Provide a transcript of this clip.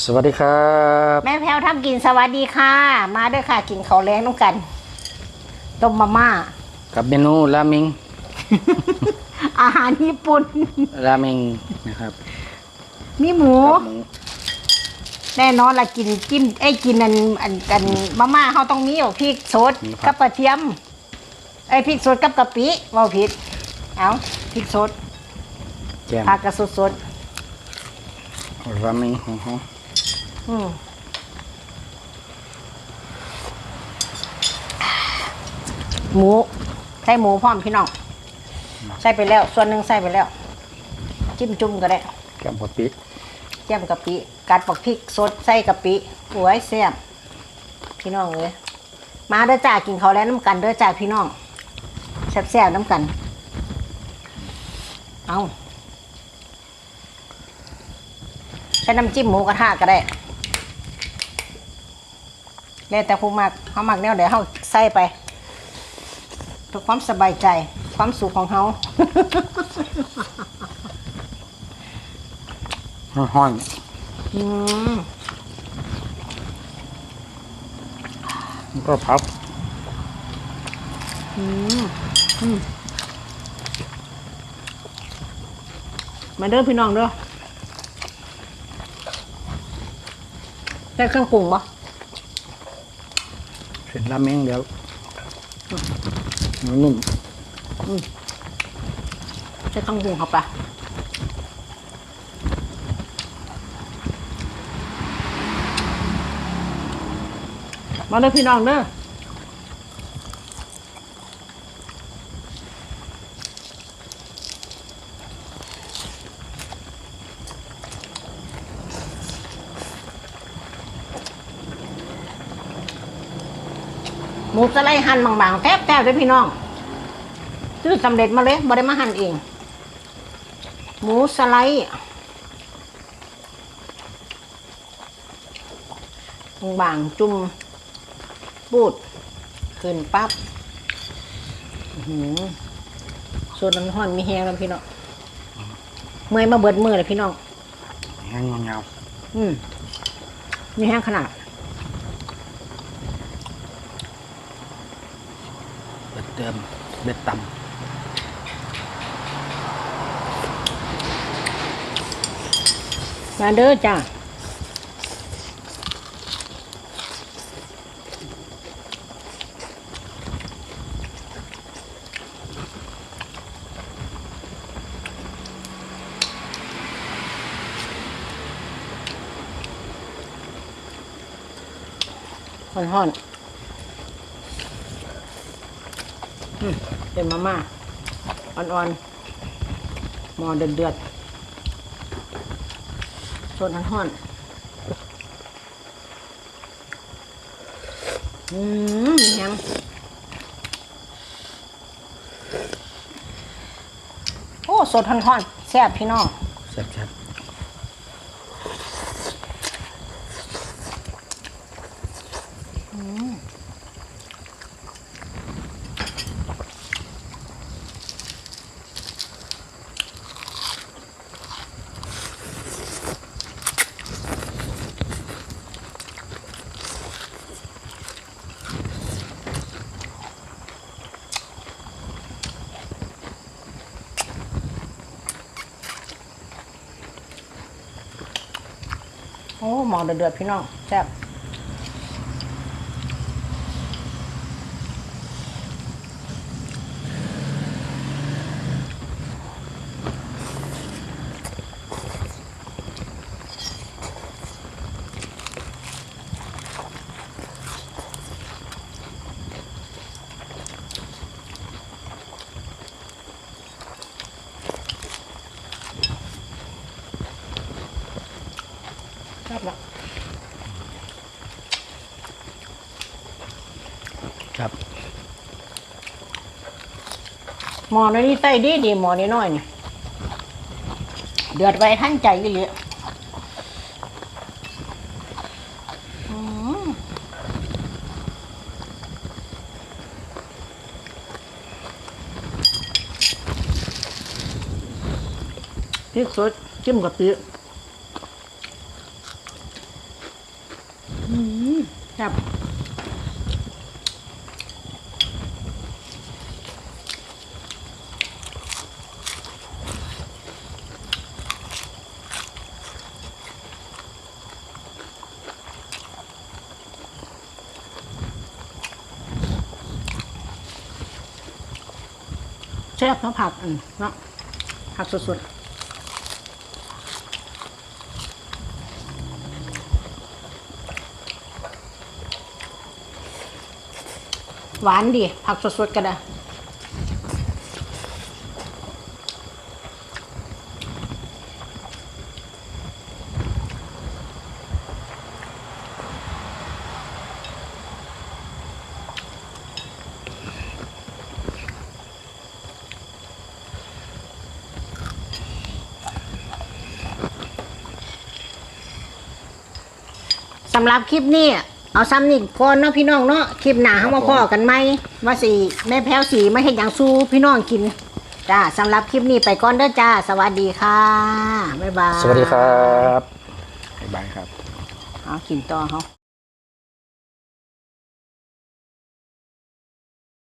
สวัสดีครับ แม่แพลวทำกินสวัสดีค่ะ มาเด้วยค่ะ กินข้าวแรงน้ำกันต้มมาม่ากับเมนูราเมิงอาหารญี่ปุ่นราเมิงนะครับมีหมู กับหมูแน่นอนละกินจิ้มไอ้ยกินอันอันกันมาม่าเขาต้องมีพริกสดกับกระเทียมไอ้ยพริกสดกับกะปิเว่าผิดเอาพริกสดแจ่มผักกระสดสดราเมิงของเขาๆ อืมหมูใส่หมูพร้อมพี่น้องใส่ไปแล้ว ส่วนหนึ่งใส่ไปแล้ว จิ้มจุ่มก็ได้แก้มกะปิแจ่มกะปิกัดปักพริกสดใส่กะปิหวยแซ่บพี่น้องเลยมาเด้อจ้ากินข้าวแล้วน้ำกันเด้อจ้าพี่น้องแซ่บๆน้ำกัน เอาใช้น้ำจิ้มหมูกระทะก็ได้ แล้วแต่ผู้มักเขามักแนวเดี๋ยวเขาใส่ไปเพื่อความสบายใจ ความสุขของเขาห้อนอืมๆแล้วก็พับมาเด้อพี่น้องเด้อใส่เครื่องปรุงบ่ เสร็จแล้วแม่งแล้วนุ่มใส่เครื่องบุงเข้าไปมาเลยพี่น้องเด้อ มูสไลด์หั่นบางๆแทบๆเลยพี่น้องซื้อสำเร็จมาเลยบ่ได้มาหั่นเอง หมูสไลด์บางๆจุ่มปูดขึ้นปั๊บอื้อหือส่วนน้ำห่อนมีแห้งแล้วพี่น้องเมื่อยมาเบิดมือเลยพี่น้องแห้งเงาอืมมีแห้งขนาด ๆเบ็ ดเติมเบ็ดตำมาเด้อจ้าห่อนห่อนๆอืม เป็นมาม่าอ่อนๆหมอเดือดเดือดๆส่วนนั้นห่อนอืมยังโอ้สดทันห่อนๆแซ่บพี่น้องำแซ่บ โอ้หมอเดือดๆพี่น้องแซ่บ ครับหมอนี่ใส่ดีดีหมอนี่น้อยนี่เดือดไว้ท่านใจอีหลีอืมพริกสดจิ้มกะปิครับ ซ่บเนาะผักอืมเนาะผักสดๆหวานดี ผักสดๆกันนะ สำหรับคลิปนี้เอาซ้ำนี่ก่อนเนาะพี่น้องเนาะคลิปหนาเขามาพ่อกันไหมว่าสีแม่แพ้วสีไม่เห็นอย่างสู้พี่น้องกินจ้าสำหรับคลิปนี้ไปก่อนเด้อจ้า สวัสดีค่ะบ๊ายบายสวัสดีครับบ๊ายบายครับเอากินต่อเขา